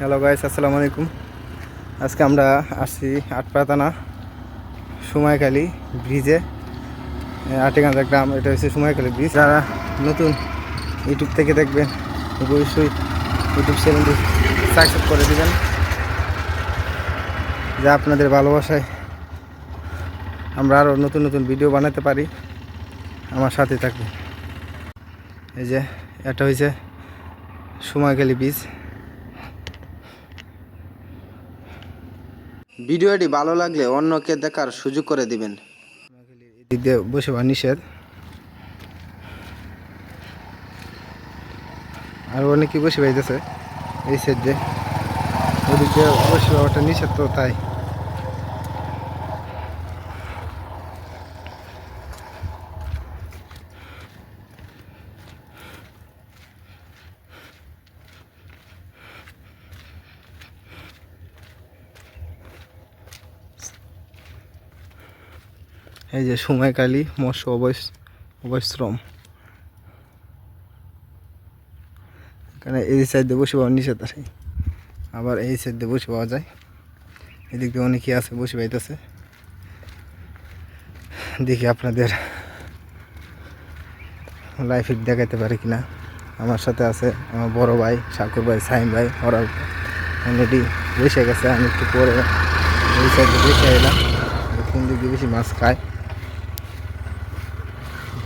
Hello guys আসসালামু আলাইকুম। আজকে আমরা আসছি আটপাতানা সময়কালী ব্রিজে আটেগাঁজা গ্রাম। এটা হচ্ছে সময়কালী ব্রিজ। যারা নতুন ইউটিউব থেকে দেখবেন, অবশ্যই ইউটিউব চ্যানেলটি সাবস্ক্রাইব করে দেবেন, যা আপনাদের ভালোবাসায় আমরা আরও নতুন নতুন ভিডিও বানাতে পারি। আমার সাথে থাকবে এই যে, এটা হয়েছে সময়কালী বীজ ভিডিওটি ভালো লাগলে অন্যকে দেখার সুযোগ করে দিবেন। বসে নিষেধ। আর অনেকে বসে বাইতেছে, এই সাইড দিয়ে। ওদিক দিয়ে বসে নিষেধ তো তাই। এই যে সময়কালী মৎস্য, অবৈশ, অবৈশ্রম। এখানে এই সাইড বসে পাওয়া নিষেধ আছে। আবার এই সাইড বসে পাওয়া যায়। এদিক দিয়ে অনেকেই আছে, বসে পাইতেছে। দেখি আপনাদের লাইফে দেখাইতে পারে কিনা। আমার সাথে আছে আমার বড় ভাই শাকুর ভাই, সাইম ভাই, ওরা অলরেডি বসে গেছে। আমি একটু পরে এই সাইডে বসে এলাম কোন দিক দিয়ে বেশি মাছ খায়।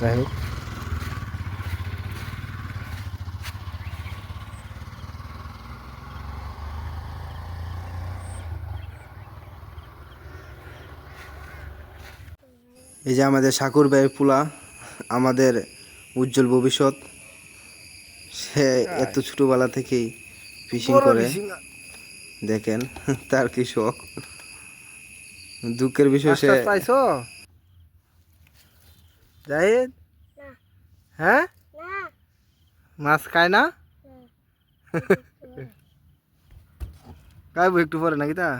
যাই হোক। এই যে আমাদের সাকুর ভাইয়ের পোলা আমাদের উজ্জ্বল ভবিষ্যৎ সে এত ছোটবেলা থেকেই ফিশিং করে। দেখেন তার কি শখ? দুঃখের বিষয় সে জাহিদ? হ্যাঁ? মাছ খায় না? খাইবো একটু পরে নাকি তা?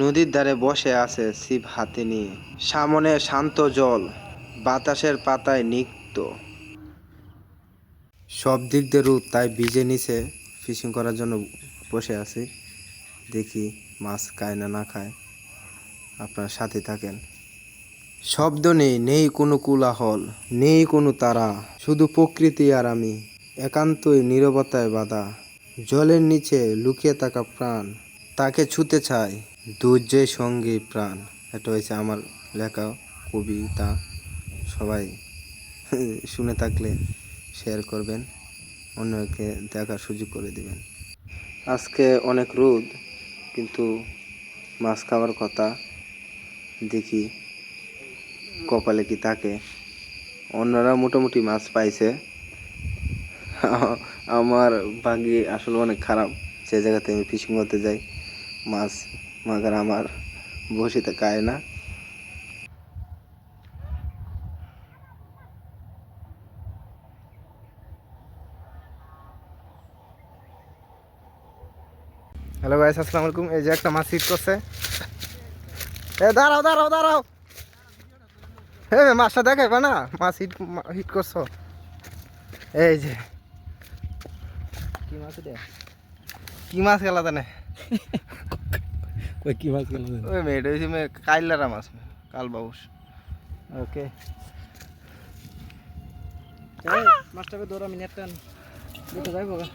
নদীর ধারে বসে আছে ছিপ হাতে নিয়ে। সামনে শান্ত জল বাতাসের পাতায় নিক্ত সব দিক দিয়ে রোদ তাই ভিজে নিচে ফিশিং করার জন্য বসে আছি। দেখি মাছ খায় না না খায়। আপনার সাথে থাকেন। শব্দ নেই নেই কোনো কোলাহল, নেই কোনো তারা। শুধু প্রকৃতি আর আমি, একান্তই নীরবতায় বাধা। জলের নিচে লুকিয়ে থাকা প্রাণ, তাকে ছুতে চাই ধৈর্যের সঙ্গে প্রাণ। এটা হয়েছে আমার লেখা, কবিতা। সবাই শুনে থাকলে শেয়ার করবেন, অন্যকে দেখার সুযোগ করে দিবেন। আজকে অনেক রোদ। কিন্তু মাছ খাওয়ার কথা দেখি কপালে কি থাকে। অন্যরা মোটামুটি মাছ পাইছে। আমার ভাগ্যে আসলে অনেক খারাপ। যে জায়গাতে আমি ফিশিং করতে যাই। মাছ মাগার আমার বসিতে কায় না। হ্যালো ভাই আসসালামু আলাইকুম এই যে একটা মাছ হিট করছে। এ দাঁড়াও দাঁড়াও দাঁড়াও। হে মাছটা দেখাইবা না মাছ হিট হিট করছ। এই যে। কি মাছ এটা? কি মাছ গেলা জানে? কই কি মাছ গেল ওই মেয়েটা হয়েছে মেয়ে কাইলারা মাছ কাল বাউস ওকে মাছটাকে ধর আমি নেট টান। যাইব গা।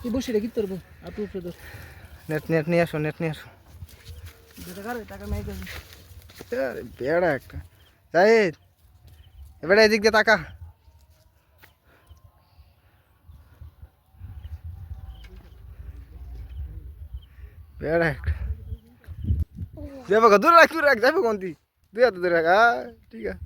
তুই বসে রেখে তোর আর তুই উপরে নেট নেট নিয়ে আসো নেট নিয়ে আসো। বেড়া একটা। জাহিদ এবারে এদিক দিয়ে তাকা। বেড়া একটা। যাব দূর রাখ দূর রাখ যাব কোনটি দুই হাতে দূর রাখ ঠিক আছে।